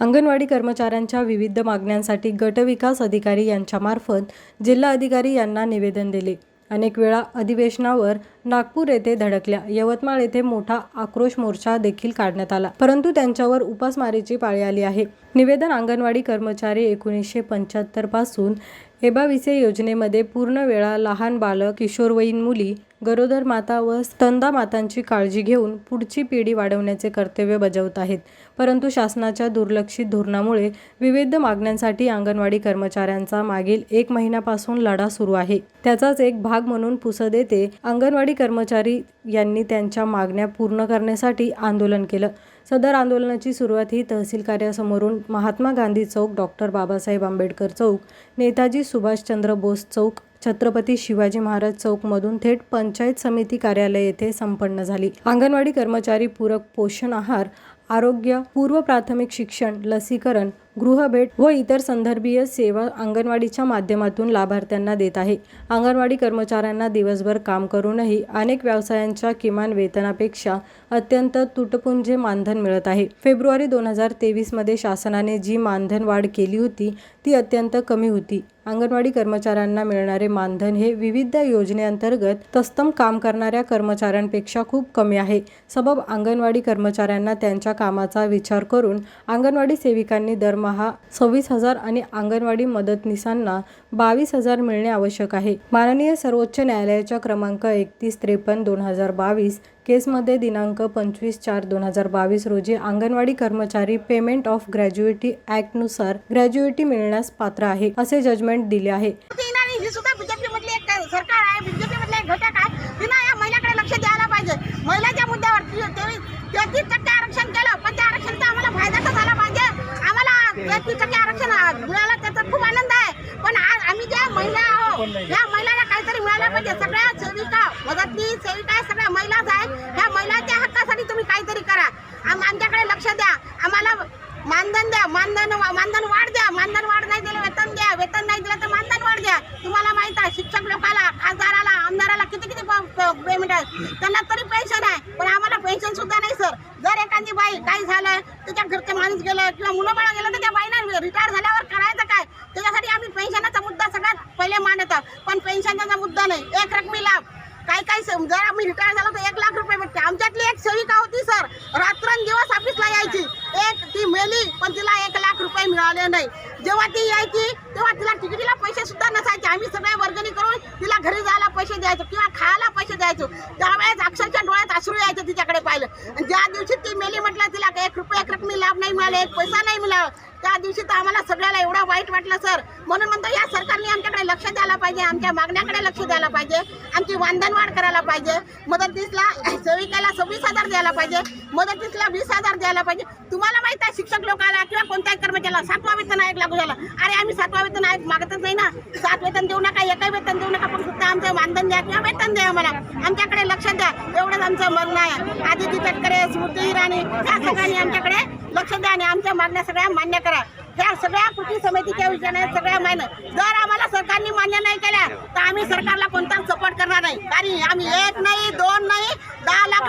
अंगणवाडी कर्मचाऱ्यांच्या विविध मागण्यांसाठी गटविकास अधिकारी यांच्यामार्फत जिल्हा अधिकारी यांना निवेदन दिले. अनेक वेळा अधिवेशनावर नागपूर येथे धडकल्या. यवतमाळ येथे मोठा आक्रोश मोर्चा देखील काढण्यात आला. परंतु त्यांच्यावर उपासमारीची पाळी आली आहे. निवेदन अंगणवाडी कर्मचारी एकोणीसशे पंच्याहत्तरपासून हेबाविसे योजनेमध्ये पूर्ण वेळा लहान बालक किशोरवयीन मुली गरोदर माता व स्तंदा मातांची काळजी घेऊन पुढची पिढी वाढवण्याचे कर्तव्य बजावत आहेत. परंतु शासनाच्या दुर्लक्षित धोरणामुळे विविध मागण्यांसाठी अंगणवाडी कर्मचाऱ्यांचा मागील एक महिन्यापासून लढा सुरू आहे. त्याचाच एक भाग म्हणून पुसद येथे अंगणवाडी कर्मचारी यांनी त्यांच्या मागण्या पूर्ण करण्यासाठी आंदोलन केलं. सदर आंदोलनाची सुरुवात ही तहसील कार्यासमोरून महात्मा गांधी चौक डॉक्टर बाबासाहेब आंबेडकर चौक नेताजी सुभाषचंद्र बोस चौक छत्रपती शिवाजी महाराज चौकमधून थेट पंचायत समिती कार्यालय येथे संपन्न झाली. अंगणवाडी कर्मचारी पूरक पोषण आहार आरोग्य पूर्व प्राथमिक शिक्षण लसीकरण गृहभेट व इतर संदर्भीय सेवा अंगणवाडीच्या माध्यमातून लाभार्थ्यांना देत आहे. अंगणवाडी कर्मचाऱ्यांना दिवसभर काम करूनही अनेक व्यवसायांच्या किमान वेतनापेक्षा अत्यंत तुटपुंजे मानधन मिळत आहे. फेब्रुवारी दोन हजार तेवीसमध्ये शासनाने जी मानधन वाढ केली होती ती अत्यंत कमी होती. अंगणवाडी कर्मचाऱ्यांना मिळणारे मानधन हे विविध योजनेअंतर्गत तत्सम काम करणाऱ्या कर्मचाऱ्यांपेक्षा खूप कमी आहे. सबब अंगणवाडी कर्मचाऱ्यांना त्यांच्या कामाचा विचार करून अंगणवाडी सेविकांनी दरमहा सव्वीस हजार आणि अंगणवाडी मदतनीसांना बावीस हजार मिळणे आवश्यक आहे. माननीय सर्वोच्च न्यायालयाच्या क्रमांक एकतीस त्रेपन्न दोन हजार बावीस केसमध्ये दिनांक पंचवीस चार दोन हजार बावीस रोजी अंगणवाडी कर्मचारी पेमेंट ऑफ ग्रॅज्युएटी ॲक्टनुसार ग्रॅज्युएटी मिळण्यास पात्र आहे असे जजमेंट दिले आहे. ती नाही. ही सुद्धा बीजेपी मधली एक सरकार आहे. बीजेपी मधले एक घटक आहे. तिनं या महिलाकडे लक्ष द्यायला पाहिजे. महिलाच्या मुद्द्यावर तेवीस तेहतीस टक्के आरक्षण केलं पण त्या आरक्षणचा आम्हाला फायदा तर झाला पाहिजे. आम्हाला तेहतीस टक्के आरक्षण मिळालं त्याचा खूप आनंद आहे. पण आज आम्ही ज्या महिला आहोत या महिलांना काहीतरी मिळालं पाहिजे. सगळ्या सेविका मदतनी सेविका सगळ्या महिलाच आहेत ह्या महिलांच्या हक्कासाठी तुम्ही काहीतरी करा. आम- आमच्याकडे लक्ष द्या. आम्हाला मानधन द्या. मानधन वा- मानधन वाढ द्या. मानधन वाढ नाही दिलं वेतन द्या वेतन नाही दिलं तर मानधन वाढ द्या. तुम्हाला माहीत आहे शिक्षक लोकाला खासदाराला आमदाराला किती किती पेमेंट आहे. त्यांना तरी पेन्शन आहे. पण आम्हाला पेन्शन सुद्धा नाही सर जर एखादी बाई काही झालं त्याच्या घरचे माणूस गेलं किंवा मुलं बाळा गेलं तर त्या बाईनं रिटायर झाल्यावर करायचं काय? त्याच्यासाठी आम्ही पेन्शनाचा मुद्दा सगळ्यात पहिले मांडतो पण पेन्शनचा मुद्दा नाही. एक रकम काही काही जर आम्ही रिटायर झालो तर एक लाख रुपये भेटते. आमच्यातली एक सेविका होती सर रात्रंदिवस ऑफिसला यायची. एक ती मेली पण तिला एक लाख रुपये मिळाले नाही. जेव्हा ती यायची तेव्हा तिला तिकिटीला पैसे सुद्धा नसायचे. आम्ही सगळे वर्गणी करून तिला घरी जायला पैसे द्यायचो किंवा खायला पैसे द्यायचो. त्यावेळेस अक्षरशः डोळ्यात अश्रू यायचे तिच्याकडे पाहिलं. ज्या दिवशी ती मेली म्हटलं तिला एक रुपये एक रकमी लाभ नाही मिळाला एक पैसा नाही मिळाला. त्या दिवशी तर आम्हाला सगळ्याला एवढा वाईट वाटलं सर. म्हणून म्हणतो या सरकारने आमच्याकडे लक्ष द्यायला पाहिजे आमच्या मागण्याकडे लक्ष द्यायला पाहिजे आमची वांधनवाढ करायला पाहिजे मदतीसला सेविकाला सव्वीस हजार द्यायला पाहिजे मदतीसला वीस हजार द्यायला पाहिजे. तुम्हाला माहीत आहे शिक्षक लोकांना किंवा कोणत्याही कर्मचाऱ्याला सातवा वेतन आयोग लागू झाला. अरे आम्ही सातवा वेतन आयोग मागतच नाही ना. सात वेतन देऊ नका एकही वेतन देऊ नका पण फक्त आमचं मानधन द्या किंवा वेतन द्या आम्हाला. आमच्याकडे लक्ष द्या. आमचं म्हणणं आहे. आदिती तटकरे स्मृती इराणी या सगळ्यांनी आमच्याकडे लक्ष द्या आणि आमच्या मागण्या सगळ्या मान्य करा. ह्या सगळ्या कृती समितीच्या विषयाने सगळ्या मान्य. जर आम्हाला सरकारने मान्य नाही केल्या तर आम्ही सरकारला कोणताच सपोर्ट करणार नाही. कारण आम्ही एक नाही दोन नाही दहा लाख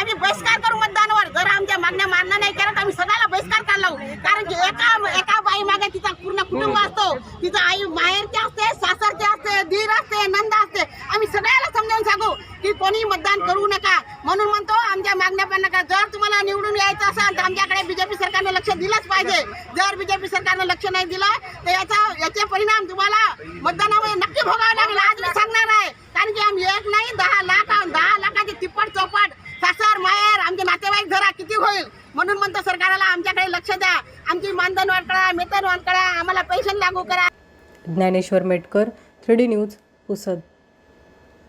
आम्ही बहिष्कार करू मतदानावर. जर आमच्या मागण्या मान्य नाही केल्या तर आम्ही सगळ्याला बहिष्कार करायला लावू. कारण की एका एका बाई मागे तिचा पूर्ण कुटुंब असतो. तिचा आई माहेरच्या असते सासरची असते धीर असते नंद असते आम्ही सगळ्याला समजावून सांगू की कोणी मतदान करू नका. म्हणून म्हणतो आमच्या मागण्या पण नका. जर तुम्हाला निवडून यायचं असेल तर आमच्याकडे बीजेपी सरकारने लक्ष दिलंच पाहिजे. जर बीजेपी सरकारनं लक्ष नाही दिलं तर याचा याचे परिणाम तुम्हाला मतदानामध्ये नक्की भोगावं लागेल. आज मी सांगणार आहे. कारण की आम्ही एक नाही दहा लाख दहा लाखाची तिप्पट चौपट सासर माहेर आमचे नातेवाईक घरा किती होईल? म्हणून म्हणतो सरकारला आमच्याकडे लक्ष द्या. आमची मानधन वाढ करा वेतन वाढ करा आम्हाला पेन्शन लागू करा. Dnyaneshwar Metkar three D news Pusad.